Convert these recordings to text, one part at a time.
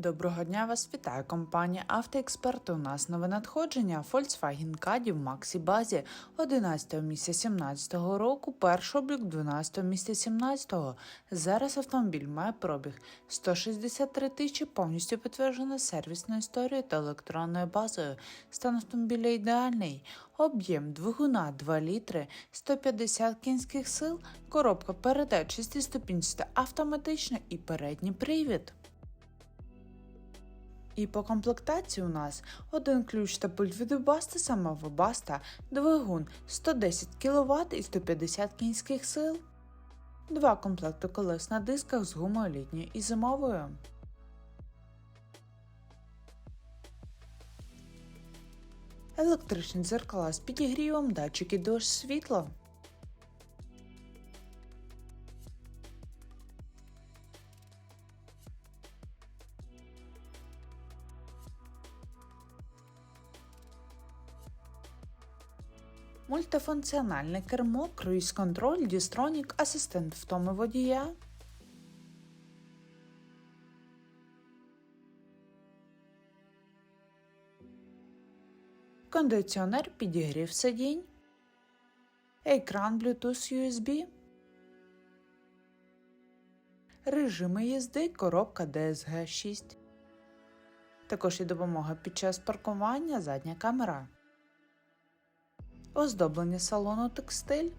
Доброго дня вас вітає компанія Автоексперти. У нас нове надходження Volkswagen Caddy в Максі Базі 11 місяця 17 року, перший облік 12 місяця 17. Зараз автомобіль має пробіг 163 тисячі, повністю підтверджена сервісною історією та електронною базою. Стан автомобіля ідеальний. Об'єм двигуна 2 літри, 150 кінських сил, коробка передач 6-ступінчата автоматична і передній привід. І по комплектації у нас один ключ та пульт від Webaста, сама Webaста, двигун 110 кВт і 150 кінських сил, два комплекти колес на дисках з гумою літньою і зимовою. Електричні дзеркала з підігрівом, датчики дощ світла. Мультифункціональне кермо, круїз-контроль, дістронік, асистент втоми водія. Кондиціонер підігрів сидінь. Екран Bluetooth USB. Режими їзди, коробка DSG 6. Також є допомога під час паркування, задня камера. Оздоблення салону текстиль.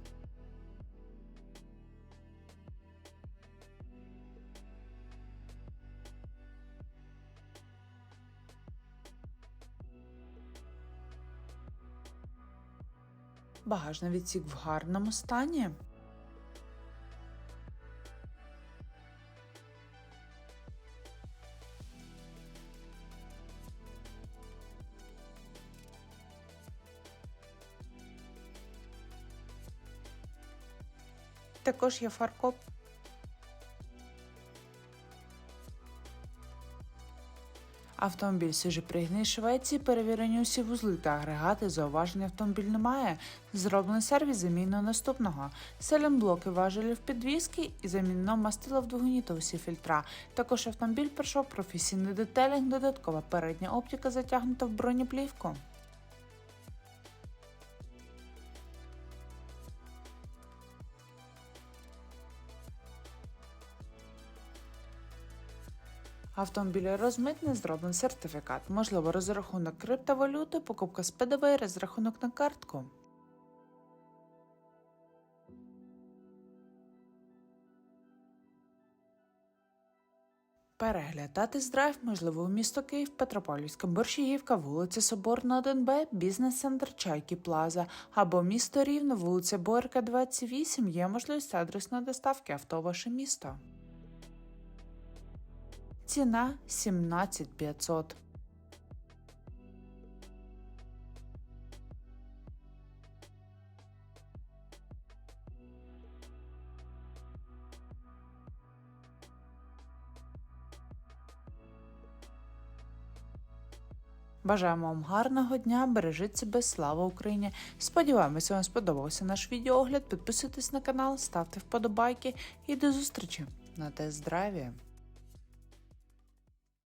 Багажний відсік в гарному стані. Також є фаркоп. Автомобіль свіжопригнаний з Швеції, перевірені усі вузли та агрегати, зауважень автомобіль немає. Зроблений сервіс заміну наступного. Селенблоки важелів підвіски і замінено мастило в двигуні та усі фільтра. Також автомобіль пройшов професійний детелінг, додаткова передня оптика затягнута в бронеплівку. Автомобіль розмитний, зроблений сертифікат, можливо розрахунок криптовалюти, покупка з ПДВ, розрахунок на картку. Переглядати драйв можливо у місто Київ, Петропавлівська, Борщагівка, вулиця Соборна, 1Б, бізнес-центр Чайки Плаза або місто Рівно, вулиця Борка, 28. Є можливість адресної доставки авто в ваше місто. Ціна 17500. Бажаємо вам гарного дня, бережіть себе, слава Україні! Сподіваємося, вам сподобався наш відеоогляд. Підписуйтесь на канал, ставте вподобайки і до зустрічі на тест-драйві!